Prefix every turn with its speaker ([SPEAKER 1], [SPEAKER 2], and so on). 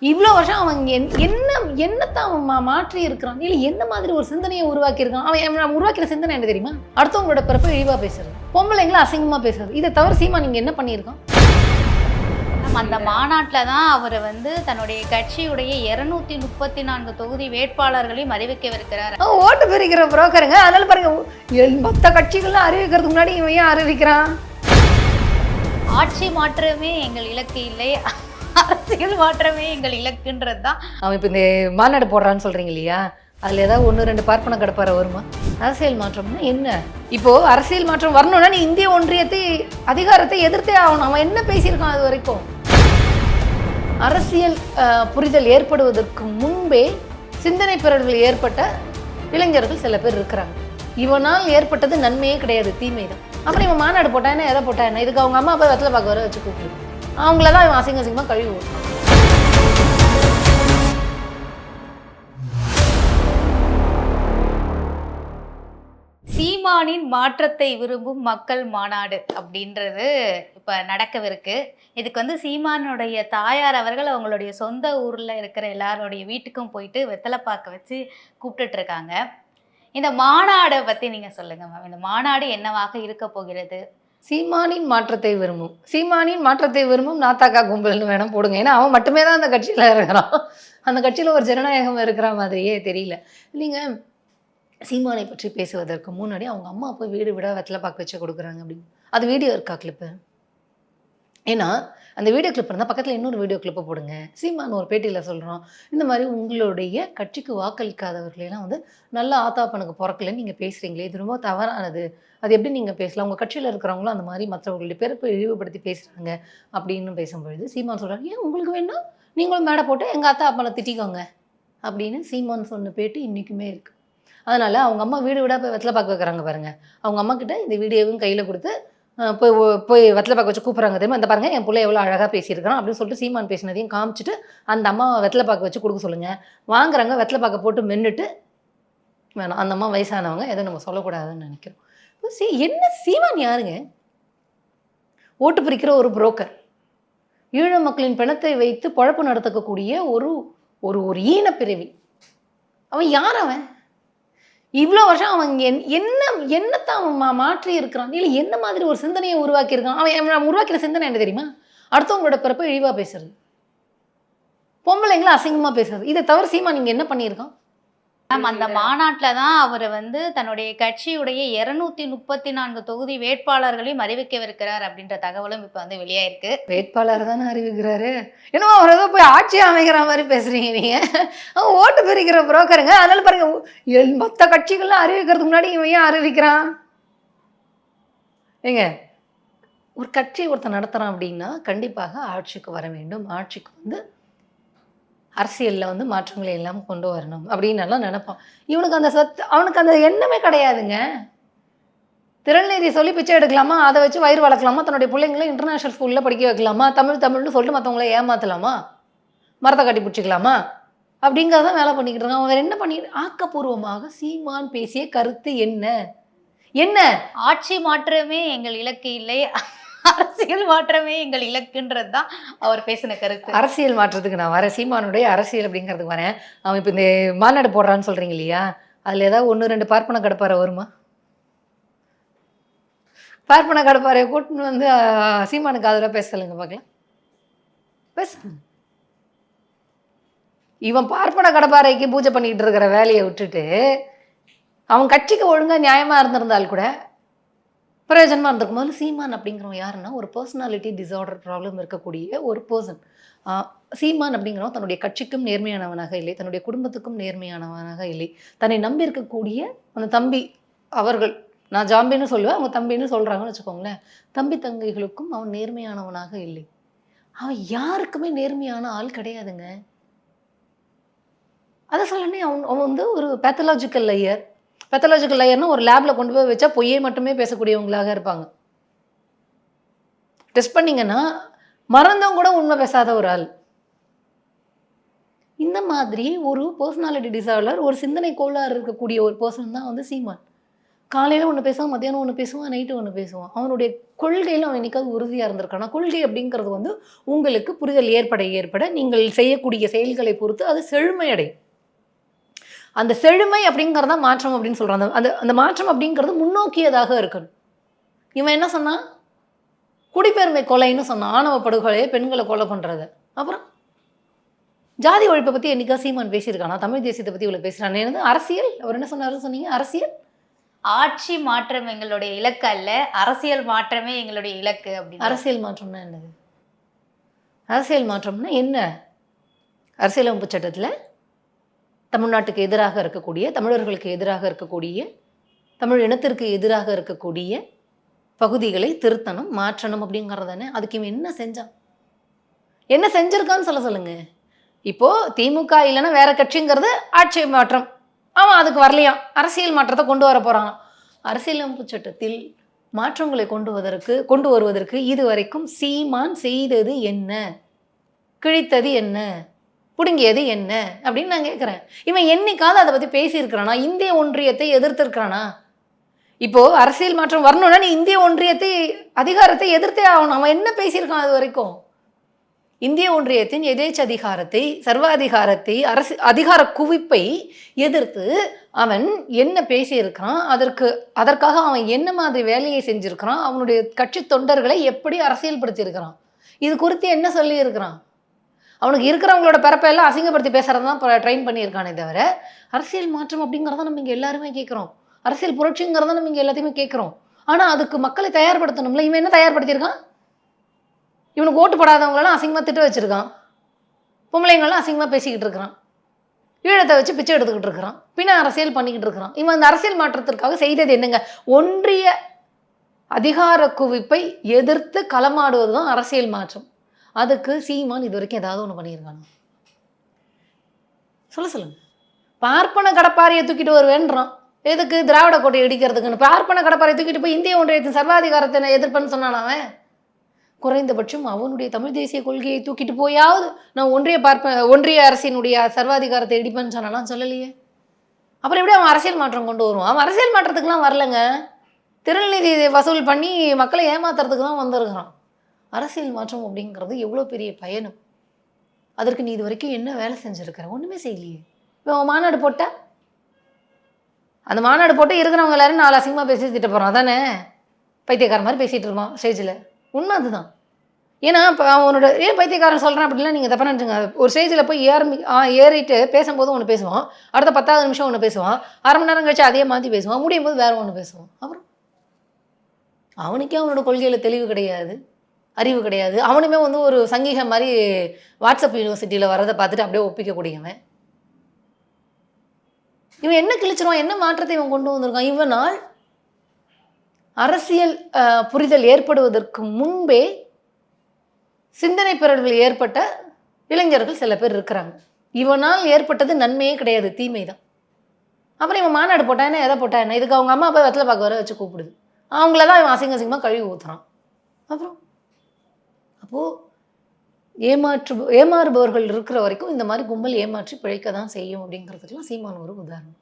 [SPEAKER 1] இவ்வளோ வருஷம் அவன் என்- என்ன என்னத்தான் அவன் மா- மாற்றி இருக்கிறான்? இல்லை எந்த மாதிரி ஒரு சிந்தனையை உருவாக்கி இருக்கான் அவன் அவன் உருவாக்கிற சிந்தனை என்ன தெரியுமா? அடுத்தவங்களோட பிறப்பை இழிவாக பேசுறது. பொம்பளைங்களை அசிங்கமாக பேசுறது. இதை தவிர சீமா நீங்கள் என்ன பண்ணியிருக்கான்?
[SPEAKER 2] அந்த மாநாட்டில் தான் அவர் வந்து தன்னுடைய கட்சியுடைய இருநூத்தி முப்பத்தி நான்கு தொகுதி வேட்பாளர்களையும் அறிவிக்கவிருக்கிறார்.
[SPEAKER 1] ஓட்டு பிரிக்கிற புரோக்கருங்க. அதனால பாருங்க மொத்த கட்சிகள்லாம் அறிவிக்கிறதுக்கு முன்னாடி இவன் ஏன் அறிவிக்கிறான்?
[SPEAKER 2] ஆட்சி மாற்றமே எங்கள் இலக்கு இல்லை. அரசியல் மாற்றமே எங்கள் இலக்குன்றது தான்.
[SPEAKER 1] அவன் இப்போ இந்த மாநாடு போடுறான்னு சொல்றீங்க இல்லையா? அதில் ஏதாவது ஒன்று ரெண்டு பார்ப்பன கடப்பார வருமா? அரசியல் மாற்றம்னா என்ன? இப்போ அரசியல் மாற்றம் வரணும்னா நீ இந்திய ஒன்றியத்தை அதிகாரத்தை எதிர்த்தே ஆகணும். அவன் என்ன பேசியிருக்கான் அது வரைக்கும்? அரசியல் புரிதல் ஏற்படுவதற்கு முன்பே சிந்தனை பிறர்கள் ஏற்பட்ட இளைஞர்கள் சில பேர் இருக்கிறாங்க. இவனால் ஏற்பட்டது நன்மையே கிடையாது தீமை தான் அப்புறம் இவன் மாநாடு போட்டா என்ன எதை போட்டா என்ன? இதுக்கு அவங்க அம்மா அப்பா வெத்தலை பார்க்க வர வச்சு கூப்பிட்டு அவங்கள தான் இவன் அசிங்க அசிங்கமாக கழுவி
[SPEAKER 2] சீமானின் மாற்றத்தை விரும்பும் மக்கள் மாநாடு அப்படின்றது இப்போ நடக்கவிருக்கு. இதுக்கு வந்து சீமானுடைய தாயார் அவர்கள் அவங்களுடைய சொந்த ஊரில் இருக்கிற எல்லாருடைய வீட்டுக்கும் போயிட்டு வெத்தலை பார்க்க வச்சு கூப்பிட்டுட்டு இருக்காங்க. இந்த மாநாடை பற்றி நீங்கள் சொல்லுங்கள் மேம் இந்த மாநாடு என்னவாக இருக்க போகிறது?
[SPEAKER 1] சீமானின் மாற்றத்தை விரும்பும். சீமானின் மாற்றத்தை விரும்பும் நாத்தாக்கா கும்பல்னு வேணும் போடுங்க. ஏன்னா அவன் மட்டுமே தான் அந்த கட்சியில் இருக்கிறான். அந்த கட்சியில் ஒரு ஜனநாயகம் இருக்கிற மாதிரியே தெரியல. இல்லைங்க சீமானை பற்றி பேசுவதற்கு முன்னாடி அவங்க அம்மா போய் வீடு விட வெத்தலை பாக்கு வச்சு கொடுக்குறாங்க அப்படின்னு. அது வீடியோ இருக்கா கிளிப்பு ஏன்னா அந்த வீடியோ கிளிப் இருந்தால் பக்கத்தில் இன்னொரு வீடியோ கிளிப்பை போடுங்க. சீமான் ஒரு பேட்டியில் சொல்கிறோம் இந்த மாதிரி உங்களுடைய கட்சிக்கு வாக்களிக்காதவர்களெல்லாம் வந்து நல்ல ஆத்தாப்பனுக்கு பிறக்கலன்னு நீங்கள் பேசுகிறீங்களே இது ரொம்ப தவறானது. அது எப்படி நீங்கள் பேசலாம்? உங்கள் கட்சியில் இருக்கிறவங்களும் அந்த மாதிரி மற்றவர்களுடைய பிறப்பை இழிவுபடுத்தி பேசுகிறாங்க அப்படின்னு பேசும்பொழுது சீமான் சொல்கிறாங்க ஏன் உங்களுக்கு வேணா நீங்களும் மேடை போட்டு எங்கள் அத்தா அப்பனை திட்டிக்கோங்க. அப்படின்னு சீமான் சொன்ன பேட்டி இன்றைக்குமே இருக்குது அதனால் அவங்க அம்மா வீடு வீடாக போய் வெத்தலை பார்க்க வைக்கிறாங்க பாருங்கள் அவங்க அம்மா கிட்ட இந்த வீடியோவும் கையில் கொடுத்து போய் போய் வெத்தலை பாக்கு வச்சு கூப்பிட்றாங்க. தெரியுமா? அந்த பாருங்க என் பிள்ளை எவ்வளோ அழகாக பேசியிருக்கான் அப்படின்னு சொல்லிட்டு சீமான் பேசினதையும் காமிச்சிட்டு அந்த அம்மா வெத்தலை பாக்கு வச்சு கொடுக்க சொல்லுங்கள் வாங்குறாங்க வெத்தலை பார்க்க போட்டு மென்னுட்டு வேணாம். அந்த அம்மா வயசானவங்க எதுவும் நம்ம சொல்லக்கூடாதுன்னு நினைக்கிறோம். சரி என்ன சீமான் யாருங்க? ஓட்டு பிரிக்கிற ஒரு புரோக்கர் ஈழ மக்களின் பிணத்தை வைத்து பழப்பு நடத்தக்கூடிய ஒரு ஒரு ஒரு ஈனப்பிறவி அவன் யார் அவன்? இவ்வளோ வருஷம் அவன் என் என்ன என்னத்தான் அவன் மா மாற்றி இருக்கிறான்? இல்லை எந்த மாதிரி ஒரு சிந்தனையை உருவாக்கியிருக்கான்? அவன் அவன் உருவாக்கிற சிந்தனை என்ன தெரியுமா? அடுத்தவங்களோட பிறப்பை இழிவாக பேசுறது. பொம்பளைங்களை அசிங்கமாக பேசுறது. இதை தவிர சீமா நீங்கள் என்ன பண்ணியிருக்கான்?
[SPEAKER 2] மேம் அந்த மாநாட்டில் தான் அவர் வந்து தன்னுடைய கட்சியுடைய இருநூத்தி முப்பத்தி நான்கு தொகுதி வேட்பாளர்களையும் அறிவிக்கவிருக்கிறார் அப்படின்ற தகவலும் இப்போ வந்து வெளியாயிருக்கு.
[SPEAKER 1] வேட்பாளர் தானே அறிவிக்கிறாரு? என்னமோ அவர் ஏதோ போய் ஆட்சி அமைக்கிற மாதிரி பேசுறீங்க நீங்க. ஓட்டு பிரிக்கிற புரோக்கருங்க. அதனால பாருங்க மொத்த கட்சிகள்லாம் அறிவிக்கிறதுக்கு முன்னாடி இவன் ஏன் அறிவிக்கிறான்? ஏங்க ஒரு கட்சி ஒருத்தன் நடத்துறான் அப்படின்னா கண்டிப்பாக ஆட்சிக்கு வர வேண்டும். ஆட்சிக்கு வந்து அரசியலில் வந்து மாற்றங்களை எல்லாம் கொண்டு வரணும் அப்படின்னு எல்லாம் நினைப்பான். இவனுக்கு அந்த சத் அவனுக்கு அந்த எண்ணமே கிடையாதுங்க. திருநீதி சொல்லி பிச்சை எடுக்கலாமா? அதை வச்சு வயிறு வளர்க்கலாமா? தன்னுடைய பிள்ளைங்களை இன்டர்நேஷனல் ஸ்கூலில் படிக்க வைக்கலாமா? தமிழ் தமிழ்னு சொல்லிட்டு மற்றவங்கள ஏமாத்தலாமா? மரத்தை கட்டி பிடிச்சிக்கலாமா? அப்படிங்கிறதான் வேலை பண்ணிக்கிட்டு இருக்கான். அவன் என்ன பண்ணி ஆக்கப்பூர்வமாக சீமான் பேசிய கருத்து என்ன? என்ன?
[SPEAKER 2] ஆட்சி மாற்றமே எங்கள் இலக்கு இல்லை. அரசியல் மாற்றமே எங்கள் இலக்குன்றது தான் அவர் பேசின கருத்து.
[SPEAKER 1] அரசியல் மாற்றத்துக்கு நான் வரேன். சீமானுடைய அரசியல் அப்படிங்கிறதுக்கு வரேன். அவன் இப்போ இந்த மாநாடு போடுறான்னு சொல்கிறீங்க இல்லையா? அதில் ஏதாவது ஒன்று ரெண்டு பார்ப்பன கடப்பாரை வருமா? பார்ப்பன கடப்பாரை கூட்டின்னு வந்து சீமானுக்கு அதில் பேச சொல்லுங்க பார்க்கலாம். பேசுங்க இவன் பார்ப்பன கடப்பாறைக்கு பூஜை பண்ணிக்கிட்டு இருக்கிற வேலையை விட்டுட்டு அவன் கட்சிக்கு ஒழுங்காக நியாயமாக இருந்திருந்தால் கூட பிரயோஜனமாக இருந்திருக்கும் போது சீமான் அப்படிங்கிறவன் யாருன்னா ஒரு பர்சனாலிட்டி டிசார்டர் ப்ராப்ளம் இருக்கக்கூடிய ஒரு பர்சன் சீமான் அப்படிங்கிறவன் தன்னுடைய கட்சிக்கும் நேர்மையானவனாக இல்லை தன்னுடைய குடும்பத்துக்கும் நேர்மையானவனாக இல்லை. தன்னை நம்பி இருக்கக்கூடிய அந்த தம்பி அவர்கள் நான் ஜாம்பின்னு சொல்லுவேன் அவங்க தம்பின்னு சொல்கிறாங்கன்னு வச்சுக்கோங்களேன். தம்பி தங்கைகளுக்கும் அவன் நேர்மையானவனாக இல்லை. அவன் யாருக்குமே நேர்மையான ஆள் கிடையாதுங்க. அதை சொல்லனே அவன் அவன் வந்து ஒரு பேத்தலாஜிக்கல் லையர் பெத்தலாஜிக்கல் லையர்னா ஒரு லேபில் கொண்டு போய் வச்சா பொய்யே மட்டுமே பேசக்கூடியவங்களாக இருப்பாங்க. டெஸ்ட் பண்ணிங்கன்னா மறந்தவங்க கூட உண்மை பேசாத ஒரு ஆள். இந்த மாதிரி ஒரு பர்சனாலிட்டி டிசார்டர் ஒரு சிந்தனை கோளாறு இருக்கக்கூடிய ஒரு பர்சன் தான் வந்து சீமான். காலையில் ஒன்று பேசுவான் மத்தியானம் ஒன்று பேசுவான் நைட்டு ஒன்று பேசுவான். அவனுடைய கொள்கையில் அவன் என்னைக்காவது உறுதியாக இருந்திருக்கானா? கொள்கை அப்படிங்கிறது வந்து உங்களுக்கு புரிதல் ஏற்பட ஏற்பட நீங்கள் செய்யக்கூடிய செயல்களை பொறுத்து அது செழுமையடையும். அந்த செழுமை அப்படிங்கிறது தான் மாற்றம் அப்படின்னு சொல்கிறான் அந்த அந்த மாற்றம் அப்படிங்கிறது முன்னோக்கியதாக இருக்கணும். இவன் என்ன சொன்னான்? குடிப்பெருமை கொலைன்னு சொன்னான். ஆணவ படுகொலையை பெண்களை கொலை பண்ணுறது அப்புறம் ஜாதி ஒழிப்பை பற்றி என்னைக்கா சீமான் பேசியிருக்கானா? தமிழ் தேசியத்தை பற்றி இவ்வளோ பேசுகிறான் என்னது அரசியல் அவர் என்ன சொன்னாருன்னு சொன்னீங்க? அரசியல்?
[SPEAKER 2] ஆட்சி மாற்றம் எங்களுடைய இலக்கு அல்ல அரசியல் மாற்றமே எங்களுடைய இலக்கு அப்படின்னு.
[SPEAKER 1] அரசியல் மாற்றம்னா என்னது? அரசியல் மாற்றம்னா என்ன? அரசியலமைப்பு சட்டத்தில் தமிழ்நாட்டுக்கு எதிராக இருக்கக்கூடிய தமிழர்களுக்கு எதிராக இருக்கக்கூடிய தமிழ் இனத்திற்கு எதிராக இருக்கக்கூடிய பகுதிகளை திருத்தணும் மாற்றணும் அப்படிங்கிறது தானே அதுக்கு இவன் என்ன செஞ்சான்? என்ன செஞ்சிருக்கான்னு சொல்ல சொல்லுங்க. இப்போ திமுக இல்லைன்னா வேற கட்சிங்கிறது ஆட்சி மாற்றம். அவன் அதுக்கு வரலையாம் அரசியல் மாற்றத்தை கொண்டு வர போறான். அரசியலமைப்பு சட்டத்தில் மாற்றங்களை கொண்டு வருவதற்கு கொண்டு வருவதற்கு இதுவரைக்கும் சீமான் செய்தது என்ன? கிழித்தது என்ன? பிடுங்கியது என்ன? அப்படின்னு நான் கேட்குறேன் இவன் என்னைக்காவது அதை பற்றி பேசியிருக்கிறானா? இந்திய ஒன்றியத்தை எதிர்த்திருக்கிறானா? இப்போது அரசியல் மாற்றம் வரணும்னா நீ இந்திய ஒன்றியத்தை அதிகாரத்தை எதிர்த்தே ஆகணும். அவன் என்ன பேசியிருக்கான் அது வரைக்கும்? இந்திய ஒன்றியத்தின் எதேச்ச அதிகாரத்தை சர்வாதிகாரத்தை அரசு அதிகார குவிப்பை எதிர்த்து அவன் என்ன பேசியிருக்கிறான்? அதற்கு அதற்காக அவன் என்ன மாதிரி வேலையை செஞ்சிருக்கிறான்? அவனுடைய கட்சி தொண்டர்களை எப்படி அரசியல்படுத்தியிருக்கிறான்? இது குறித்து என்ன சொல்லியிருக்கிறான்? அவனுக்கு இருக்கிறவங்களோட பிறப்பை எல்லாம் அசிங்கப்படுத்தி பேசுறது தான் ட்ரெயின் பண்ணியிருக்கானே தவிர அரசியல் மாற்றம் அப்படிங்கிறத நம்ம இங்கே எல்லாருமே கேட்குறோம் அரசியல் புரட்சிங்கிறத நம்ம இங்கே எல்லாத்தையுமே கேட்குறோம் ஆனால் அதுக்கு மக்களை தயார்படுத்தணும்ல? இவன் என்ன தயார்படுத்தியிருக்கான்? இவனுக்கு ஓட்டு போடாதவங்களெல்லாம் அசிங்கமாக திட்டு வச்சிருக்கான். பொம்பளைங்களாம் அசிங்கமாக பேசிக்கிட்டு இருக்கிறான். ஈழத்தை வச்சு பிச்சை எடுத்துக்கிட்டு இருக்கிறான். பின்ன அரசியல் பண்ணிக்கிட்டு இருக்கிறான். இவன் அந்த அரசியல் மாற்றத்திற்காக செய்தது என்னங்க? ஒன்றிய அதிகார குவிப்பை எதிர்த்து களமாடுவது தான் அரசியல் மாற்றம். அதுக்கு சீமான் இது வரைக்கும் ஏதாவது ஒன்று பண்ணியிருக்காங்க சொல்ல சொல்லுங்க. பார்ப்பன கடப்பாரியை தூக்கிட்டு வருவேன்றான். எதுக்கு? திராவிட கோட்டை இடிக்கிறதுக்குன்னு. பார்ப்பன கடப்பாரை தூக்கிட்டு போய் இந்திய ஒன்றியத்தின் சர்வாதிகாரத்தை எதிர்ப்பேன்னு சொன்னான் அவன்? குறைந்தபட்சம் அவனுடைய தமிழ் தேசிய கொள்கையை தூக்கிட்டு போயாவது நான் ஒன்றிய பார்ப்ப ஒன்றிய அரசினுடைய சர்வாதிகாரத்தை இடிப்பேன்னு சொன்னாலாம் சொல்லலையே. அப்புறம் எப்படி அவன் அரசியல் மாற்றம் கொண்டு வருவான்? அவன் அரசியல் மாற்றத்துக்குலாம் வரலங்க. திருநெல்வேலி வசூல் பண்ணி மக்களை ஏமாத்துறதுக்கு தான் வந்திருக்கிறான். அரசியல் மாற்றம் அப்படிங்கிறது எவ்வளோ பெரிய பயணம்? அதற்கு நீ இது வரைக்கும் என்ன வேலை செஞ்சுருக்கிற? ஒன்றுமே செய்யலையே. இப்போ அவன் மாநாடு போட்ட? அந்த மாநாடு போட்டு இருக்கிறவங்க எல்லாரும் நாலு அசிங்கமாக பேசி திட்ட போகிறான் அதானே? பைத்தியக்கார மாதிரி பேசிகிட்டு இருப்பான் ஸ்டேஜில் உண்மை அதுதான். ஏன்னா இப்போ அவனோட ஏன் பைத்தியக்காரன் சொல்கிறான் அப்படிலாம் நீங்கள் தப்பாக நினச்சுங்க ஒரு ஸ்டேஜில் போய் ஏறி ஆ ஏறிட்டு பேசும்போது ஒன்று பேசுவான். அடுத்த பத்தாவது நிமிஷம் ஒன்று பேசுவான். அரை மணி நேரம் கழிச்சு அதே மாற்றி பேசுவான். முடியும் போது வேற ஒன்று பேசுவான். அப்புறம்? அவனுக்கே அவனோட கொள்கையில் தெளிவு கிடையாது. அறிவு கிடையாது. அவனுமே வந்து ஒரு சங்கீகம் மாதிரி வாட்ஸ்அப் யூனிவர்சிட்டியில் வரதை பார்த்துட்டு அப்படியே ஒப்பிக்கக்கூடியவன் இவன் என்ன கிழிச்சிருவான்? என்ன மாற்றத்தை இவன் கொண்டு வந்திருக்கான்? இவனால் அரசியல் புரிதல் ஏற்படுவதற்கு முன்பே சிந்தனை பிறழ்வில் ஏற்பட்ட இளைஞர்கள் சில பேர் இருக்கிறாங்க. இவனால் ஏற்பட்டது நன்மையே கிடையாது தீமை தான். அப்புறம் இவன் மாநாடு போட்டா என்ன எதை போட்டா என்ன? இதுக்கு அவங்க அம்மா அப்பா வெத்தலை பார்க்க வர வச்சு கூப்பிடுது. அவங்கள தான் இவன் அசிங்க அசிங்கமாக கழுவி ஊற்றுறான் அப்புறம் அப்போது ஏமாற்று ஏமாறுபவர்கள் இருக்கிற வரைக்கும் இந்த மாதிரி கும்பல் ஏமாற்றி பிழைக்க தான் செய்யும் அப்படிங்கிறதுக்கெல்லாம் சீமான் ஒரு உதாரணம்.